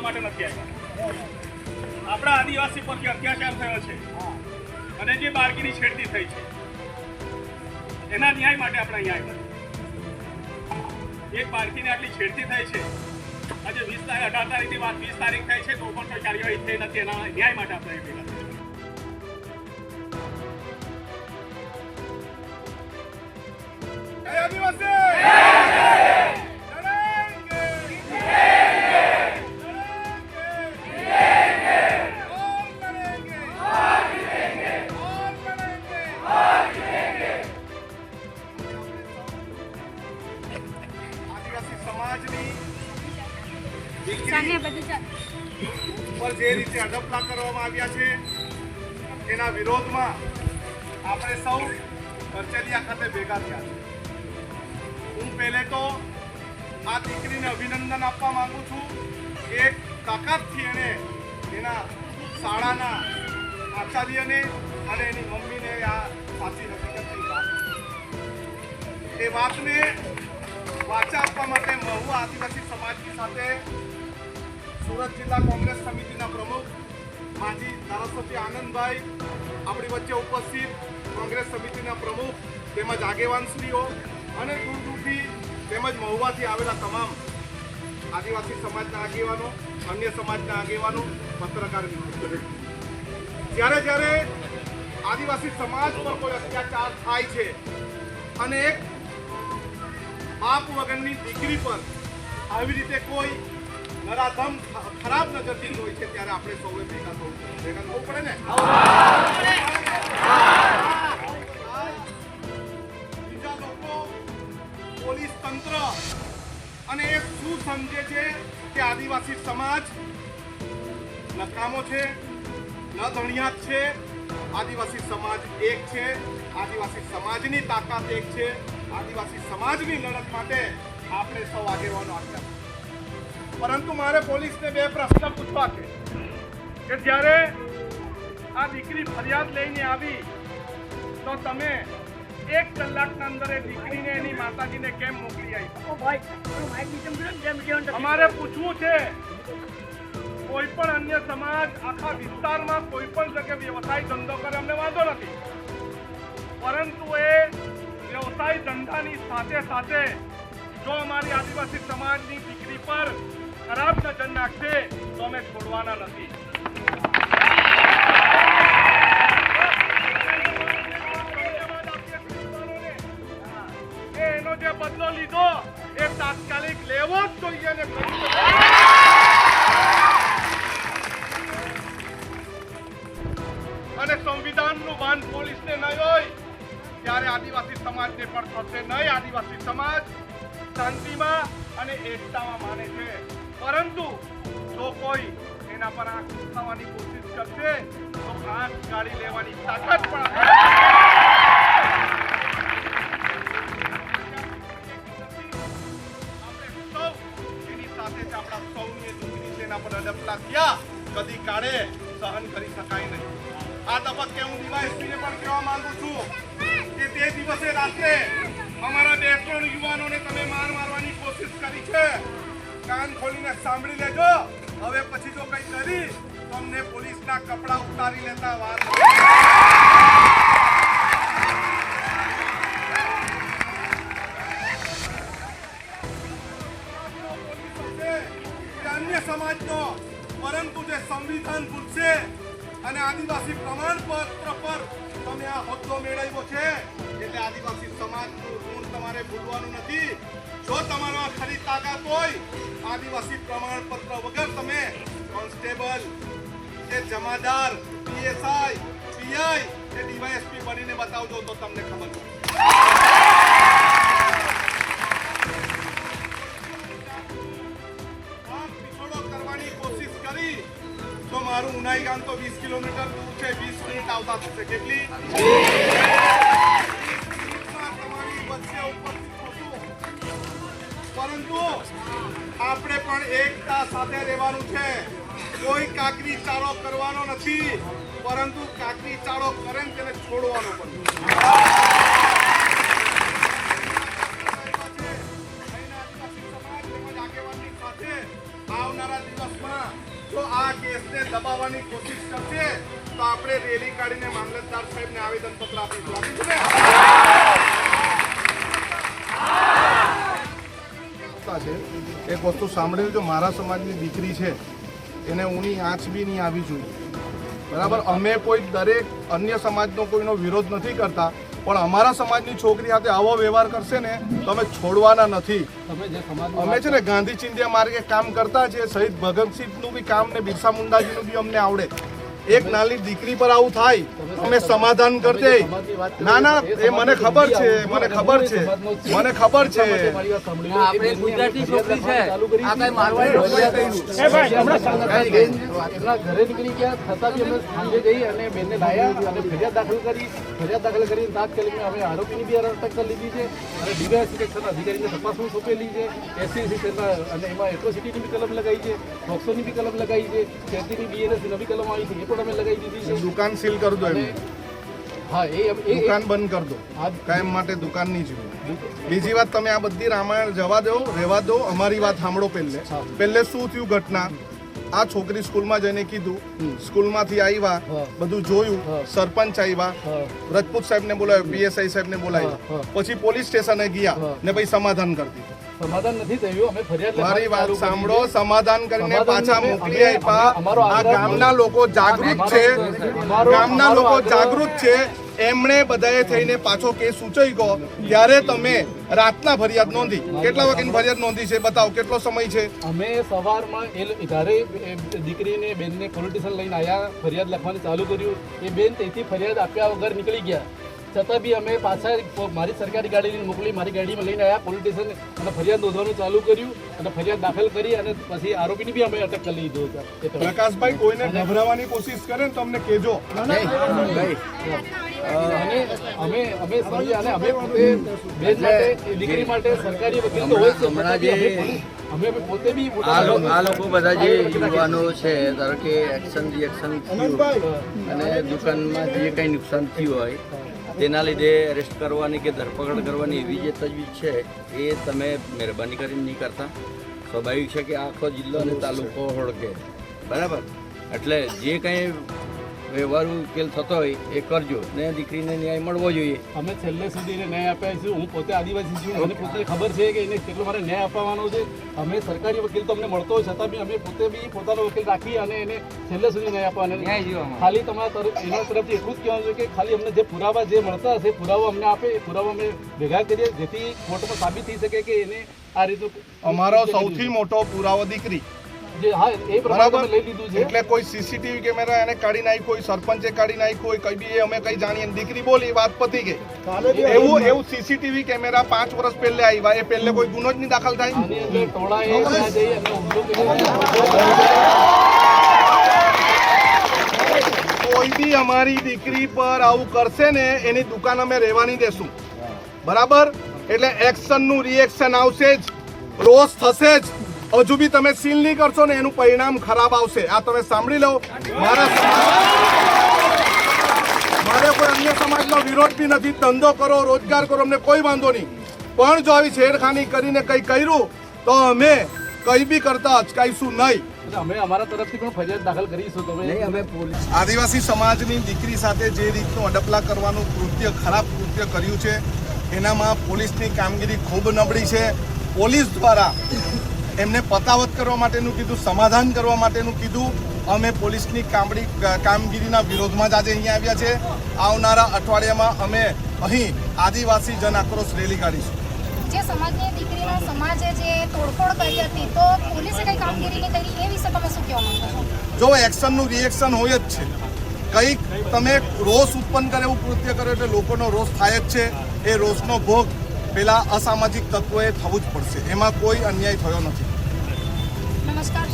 કરવા માટે નથી આવ્યા. આપણા આદિવાસી પર જે અત્યાચાર થયો છે અને જે બાળકીની છેડતી થઈ છે, એના ન્યાય માટે આપણે અહીંયા આવ્યા. એક બાળકીને આટલી છેડતી થઈ છે, આજે વીસ તારીખ અઢાર તારીખની વાત, વીસ તારીખ થઈ છે, તો પણ કોઈ કાર્યવાહી થઈ નથી, એના ન્યાય માટે આપણે ભેગા પર જે રીતે અડપલા કરવામાં આવ્યા છે, એના વિરોધમાં આપણે સૌ કરચલિયા ભેગા થયા હું પહેલે તો આ દીકરીને અભિનંદન આપવા માંગુ છું. એક તાકાતથી એણે એના શાળાના આચાર્યને અને એની મમ્મીને આ સાચી હકીકતની વાત. એ વાતને વાચા આપવા માટે મહુવા આદિવાસી સમાજની સાથે સુરત જિલ્લા કોંગ્રેસ સમિતિના પ્રમુખ માજી ધારાસભ્ય આનંદભાઈ, આપણી વચ્ચે ઉપસ્થિત કોંગ્રેસ સમિતિના પ્રમુખ તેમજ આગેવાનશ્રીઓ અને દૂર દૂરથી તેમજ મહુવાથી આવેલા તમામ આદિવાસી સમાજના આગેવાનો, અન્ય સમાજના આગેવાનો, પત્રકાર જ્યારે જ્યારે આદિવાસી સમાજ પર કોઈ અત્યાચાર થાય છે અને એક બાપ વગરની દીકરી પર આવી રીતે કોઈ નરાધમ, ખરાબ નજરથી હોય છે, ત્યારે આપણે સૌએ ભેગા થવું ભેગા થવું પડે ને? બીજા લોકો પોલીસ તંત્ર અને એ શું સમજે છે કે આદિવાસી સમાજ નકામો છે, ન છે, આદિવાસી સમાજ એક છે, આદિવાસી સમાજની તાકાત એક છે આદિવાસી સમાજની લડત માટે આપણે સૌ આગેવાનો આપ્યા. પરંતુ મારે પોલીસને બે પ્રશ્ન પૂછવા છે કે જ્યારે આ દીકરી ફરિયાદ લઈને આવી તો તમે એક કલાકના અંદર એ દીકરીને એની માતાજીને કેમ મોકલી આવી અમારે પૂછવું છે કોઈ પણ અન્ય સમાજ આખા વિસ્તારમાં કોઈ પણ જગ્યાએ વ્યવસાય ધંધો કરે અમને વાંધો નથી. પરંતુ એ વ્યવસાય ધંધાની સાથે સાથે જો અમારી આદિવાસી સમાજની દીકરી પર ખરાબ નજર નાખશે, તો અમે છોડવાના નથી. એનો જે બદલો લીધો, એ તાત્કાલિક લેવો જ જોઈએ ને અને સંવિધાનનું ભાન પોલીસને નહીં હોય ત્યારે આદિવાસી સમાજને પણ થશે નહીં. આદિવાસી સમાજ શાંતિમાં અને એકતામાં માને છે. પરંતુ જો કોઈ એના પર આંખ ઉઠાવવાની કોશિશ કરશે, તો આંખ કાઢી લેવાની તાકાત પણ કદી કાળે સહન કરી શકાય નહીં. આ તબક્કે હું ડીવાયએસપીને પણ કહેવા માંગુ છું કે તે દિવસે રાત્રે અમારા બે ત્રણ યુવાનોને તમે માર મારવાની કોશિશ કરી છે, કાન ખોલીને સાંભળી લેજો. હવે પછી જો કંઈ કરી તો અમને પોલીસના કપડા ઉતારી લેતા વાત સમાજનો, પરંતુ જે સંવિધાન ભૂલશે અને આદિવાસી પ્રમાણપત્ર પર તમે આ હોદ્દો મેળવ્યો છે, એટલે આદિવાસી સમાજનું ઋણ તમારે ભૂલવાનું નથી. જો તમારામાં ખરી તાકાત હોય, આદિવાસી પ્રમાણપત્ર વગર તમે કોન્સ્ટેબલ કે જમાદાર, પીએસઆઈ, પીઆઈ કે ડીવાયએસપી બનીને બતાવજો તો તમને ખબર પડશે મારું ઉનાઈ ગામ તો વીસ કિલોમીટર દૂર છે 20 મિનિટ આવતા થશે. પરંતુ આપણે પણ એકતા સાથે રહેવાનું છે. કોઈ કાકરી ચાળો કરવાનો નથી, પરંતુ કાકરી ચાળો કરે ને તેને છોડવાનો પણ આવનારા દિવસમાં આ કેસને દબાવવાની કોશિશ કરશે તો આપણે રેલી કાઢીને મામલતદાર સાહેબને આવેદનપત્ર આપીશું. આપીશું ને એક વસ્તુ સાંભળેલી જો મારા સમાજની દીકરી છે, એને ઊની આંચ બી નહીં આવી જોઈએ બરાબર? અમે કોઈ દરેક અન્ય સમાજનો કોઈનો વિરોધ નથી કરતા. પણ અમારા સમાજની છોકરી સાથે આવો વ્યવહાર કરશે ને તો અમે છોડવાના નથી. અમે છે ને ગાંધી ચિંધ્યા માર્ગે કામ કરતા છીએ શહીદ ભગતસિંહનું બી કામ ને બિરસા મુંડાજીનું બી અમને આવડે. એક નાની દીકરી પર આવું થાય અમે સમાધાન કરી ના ના એ મને ખબર છે મને ખબર છે મને ખબર છે. આપણે ગુજરાતી છોકરી છે. આ કઈ મારવાડી એમના ઘરે નીકળી ગયા છતાં બી અમે સાંજે જઈ અને બેનને લાયા અને ફરિયાદ દાખલ કરી. ફરિયાદ દાખલ કરી તાત્કાલિક અમે આરોપીની બી અટક કરી લીધી છે અને ડીવાયસી સેક્શન અધિકારીને તપાસમાં સોંપેલી છે. એસસી સેક્શનના અને એમાં એટ્રોસિટીની બી કલમ લગાવી છે પોક્સોની બી કલમ લગાવી છે ખેતીની બીએનએસ નવી કલમ આવી છે. એ પણ અમે લગાવી દીધી છે? દુકાન સીલ કરી દો એમ. હા એ દુકાન બંધ કરી દો. કાયમ માટે દુકાન નહીં જોઈએ બીજી વાત તમે આ બધી રામાયણ જવા દો રહેવા દો અમારી વાત સાંભળો પહેલે. પહેલે શું થયું ઘટના? આ છોકરી સ્કૂલમાં જઈને કીધું સ્કૂલમાંથી આવ્યા બધું જોયું સરપંચ આવ્યા રજપૂત સાહેબને બોલાવ્યો પીએસઆઈ સાહેબને બોલાવ્યા. પછી પોલીસ સ્ટેશને ગયા ને પછી સમાધાન કરી દીધું. સમાધાન નથી થયું અમે ફરિયાદ મારી વાત સાંભળો સમાધાન કરીને પાછા મોકલી આપ્યા આ ગામના લોકો જાગૃત છે. ગામના લોકો જાગૃત છે. એમણે બધાએ થઈને પાછો કેસ સૂચવી ગયો. ત્યારે તમે રાતના ફરિયાદ નોંધી. કેટલા વાગ્યાની ફરિયાદ નોંધી છે? બતાવો કેટલો સમય છે? અમે સવારમાં એ જ્યારે દીકરીને બેનને પોલિટિશિયન લઈને આવ્યા ફરિયાદ લખવાનું ચાલુ કર્યું. એ બેન તેથી ફરિયાદ આપ્યા વગર નીકળી ગયા. છતાં બી અમે પાછા મારી સરકારી ગાડી લઈને મોકલી મારી ગાડીમાં લઈને આવ્યા પોલિટિશિયન અને ફરિયાદ નોંધવાનું ચાલુ કર્યું અને ફરિયાદ દાખલ કરી અને પછી આરોપીની બી અમે અટક કરી લીધો હતો એ પ્રકાશભાઈ કોઈને ગભરાવાની કોશિશ કરે ને તમને અમને કહેજો. અને અમે અમે સમજી અને અમે પોતે બેન માટે દીકરી માટે સરકારી વકીલ તો હોય છે હમણાં જે- અમે પોતે- બી આ લોકો બધા જે યુવાનો છે ધારો કે એક્શન રિએક્શન થયું અને દુકાનમાં જે કંઈ નુકસાન થયું હોય તેના લીધે અરેસ્ટ કરવાની કે ધરપકડ કરવાની એવી જે તજવીજ છે, એ તમે મહેરબાની કરીને નહીં કરતા. સ્વાભાવિક છે કે આખો જિલ્લો અને તાલુકો હોળકે બરાબર? એટલે જે કંઈ વ્યવહારુ ઉકેલ થતો હોય એ કરજો. ને દીકરીને ન્યાય મળવો જોઈએ. અમે છેલ્લે સુધી ન્યાય આપ્યા છું હું પોતે આદિવાસી છું. મને પોતે ખબર છે કે એને કેટલો મારે ન્યાય આપવાનો છે. અમે સરકારી વકીલ તો અમને મળતો હોય છતાં બી અમે પોતે બી પોતાનો વકીલ રાખી અને એને છેલ્લે સુધી ન્યાય આપવાનો ખાલી તમારા તરફ એના તરફથી એટલું જ કહેવાનું છે કે ખાલી અમને જે પુરાવા જે મળતા હશે પુરાવો અમને આપે એ પુરાવો અમે ભેગા કરીએ જેથી કોર્ટમાં સાબિત થઈ શકે કે એને આ રીતે અમારો સૌથી મોટો પુરાવો દીકરી. જે હા એ પ્રમાણે બરાબર. લઈ લીધું છે. એટલે કોઈ સીસીટીવી કેમેરા એને કાઢી નાખ્યો હોય સરપંચે કાઢી નાખ્યો હોય કઈ બી એ અમે કઈ જાણીએ દીકરી બોલી વાત પતી ગઈ. એવું એવું સીસીટીવી કેમેરા પાંચ વર્ષ પહેલે આવ્યા એ પહેલે કોઈ ગુનો જ નહીં દાખલ થાય. કોઈ બી અમારી દીકરી પર આવું કરશે ને એની દુકાન અમે રહેવાની દેશું. બરાબર? એટલે એક્શનનું રિએક્શન આવશે જ. રોષ થશે જ. હજુ બી તમે સીલ નહીં કરશો ને એનું પરિણામ ખરાબ આવશે. આ તમે સાંભળી લો. મારા સમાજ- મારે કોઈ અન્ય સમાજનો વિરોધ બી નથી. ધંધો કરો રોજગાર કરો અમને કોઈ વાંધો નહીં. પણ જો આવી છેડખાની કરીને કંઈ કર્યું તો અમે કંઈ બી કરતા અચકાઈશું નહીં. અમે અમારા તરફથી પણ ફરિયાદ દાખલ કરીશું તમે. અમે પોલીસ આદિવાસી સમાજની દીકરી સાથે જે રીતનું અડપલા કરવાનું કૃત્ય ખરાબ કૃત્ય કર્યું છે એનામાં પોલીસની કામગીરી ખૂબ નબળી છે. પોલીસ દ્વારા એમને પતાવત કરવા માટેનું કીધું સમાધાન કરવા માટેનું કીધું. અમે પોલીસની કામડી કામગીરીના વિરોધમાં જ આજે અહીંયા આવ્યા છે. આવનારા અઠવાડિયામાં અમે અહીં આદિવાસી જન આક્રોશ રેલી કાઢીશું. જે સમાજની દીકરીનો સમાજે જે તોડફોડ કરી હતી તો પોલીસે કઈ કામગીરી કરી? એ વિશે તમે શું કહેવા માંગો છો? જો એક્શનનું રિએક્શન હોય જ છે. કંઈક તમે રોષ ઉત્પન્ન કરે એવું કૃત્ય કરો એટલે લોકોનો રોષ થાય જ છે. એ રોષનો ભોગ પેલા અસામાજિક તત્વોએ થવું જ પડશે. એમાં કોઈ અન્યાય થયો નથી. નમસ્કાર